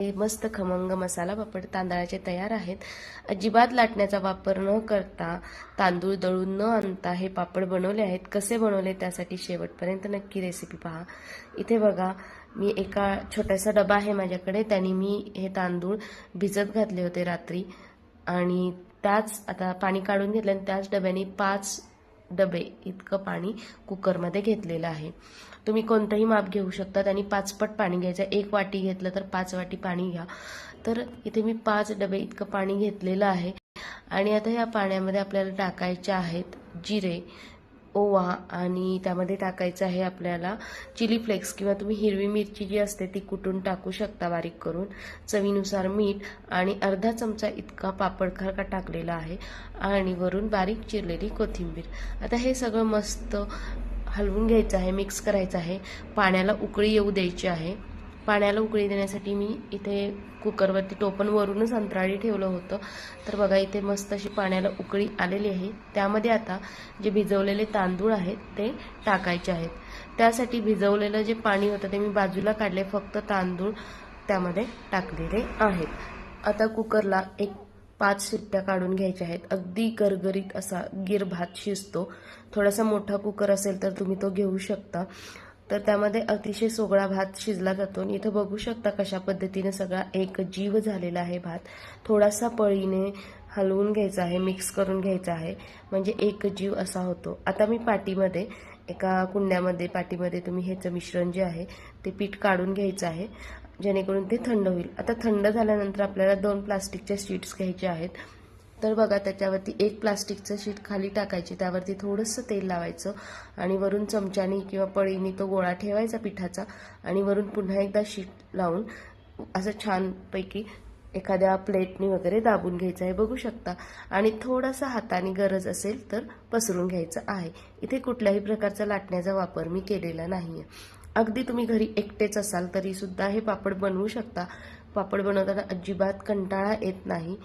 हे मस्त खमंग मसाला पापड तांदळाचे तयार आहेत. अजिबात लाटण्याचा वापर न करता तांदूळ दळून न आणता हे पापड बनवले आहेत. कसे बनवले त्यासाठी शेवटपर्यंत नक्की रेसिपी पहा. इथे बघा मी एका छोटासा डबा आहे माझ्याकडे. त्याने मी हे तांदूळ भिजत घातले होते रात्री. आणि त्याच आता पाणी काढून घेतलं आणि त्याच डब्याने पाच डबे इतकं पाणी कुकरमध्ये घेतलेलं आहे. तुम्ही कोणतंही माप घेऊ शकतात आणि पाचपट पाणी घ्यायचं. एक वाटी घेतलं तर पाच वाटी पाणी घ्या. तर इथे मी पाच डबे इतकं पाणी घेतलेलं आहे. आणि आता या पाण्यामध्ये आपल्याला टाकायचे आहेत जिरे ओवा आणि त्यामध्ये टाकायचं आहे आपल्याला चिली फ्लेक्स किंवा तुम्ही हिरवी मिरची जी असते ती कुटून टाकू शकता बारीक करून. चवीनुसार मीठ आणि अर्धा चमचा इतका पापड खरका टाकलेला आहे आणि वरून बारीक चिरलेली कोथिंबीर. आता हे सगळं मस्त हलवून घ्यायचं आहे मिक्स करायचं आहे. पाण्याला उकळी येऊ द्यायची आहे. पाण्याला उकळी देण्यासाठी मी इथे कुकरवरती टोपण वरूनच अंतराळी ठेवलं होतं. तर बघा इथे मस्त अशी पाण्याला उकळी आलेली आहे. त्यामध्ये आता जे भिजवलेले तांदूळ आहेत ते टाकायचे आहेत. त्यासाठी भिजवलेलं जे पाणी होतं ते मी बाजूला काढले. फक्त तांदूळ त्यामध्ये टाकलेले आहेत. आता कुकरला एक पाच शिट्ट्या काढून घ्यायच्या आहेत. अगदी गरगरीत असा गिर भात शिजतो. थोडासा मोठा कुकर असेल तर तुम्ही तो घेऊ शकता. तर त्यामध्ये अतिशय सोगळा भात शिजला जातो. आणि इथं बघू शकता कशा पद्धतीने सगळा एक जीव झालेला आहे भात. थोडासा पळीने हलवून घ्यायचा आहे मिक्स करून घ्यायचा आहे. म्हणजे एक जीव असा होतो. आता मी पाटीमध्ये एका कुंड्यामध्ये पाटीमध्ये तुम्ही ह्याचं मिश्रण जे आहे ते पीठ काढून घ्यायचं आहे. जेणेकरून ते थंड होईल. आता थंड झाल्यानंतर आपल्याला दोन प्लास्टिकच्या शीट्स घ्यायचे आहेत. तर बघा त्याच्यावरती एक प्लास्टिकचं शीट खाली टाकायची. त्यावरती थोडंसं तेल लावायचं आणि वरून चमच्याने किंवा पळीने तो गोळा ठेवायचा पिठाचा आणि वरून पुन्हा एकदा शीट लावून असं छानपैकी एखाद्या प्लेटनी वगैरे दाबून घ्यायचं आहे बघू शकता. आणि थोडासा हाताने गरज असेल तर पसरून घ्यायचं आहे. इथे कुठल्याही प्रकारचा लाटण्याचा वापर मी केलेला नाही आहे अगदी तुम्ही घरी एकटेच असाल तरीसुद्धा हे पापड बनवू शकता. पापड बनवताना अजिबात कंटाळा येत नाही.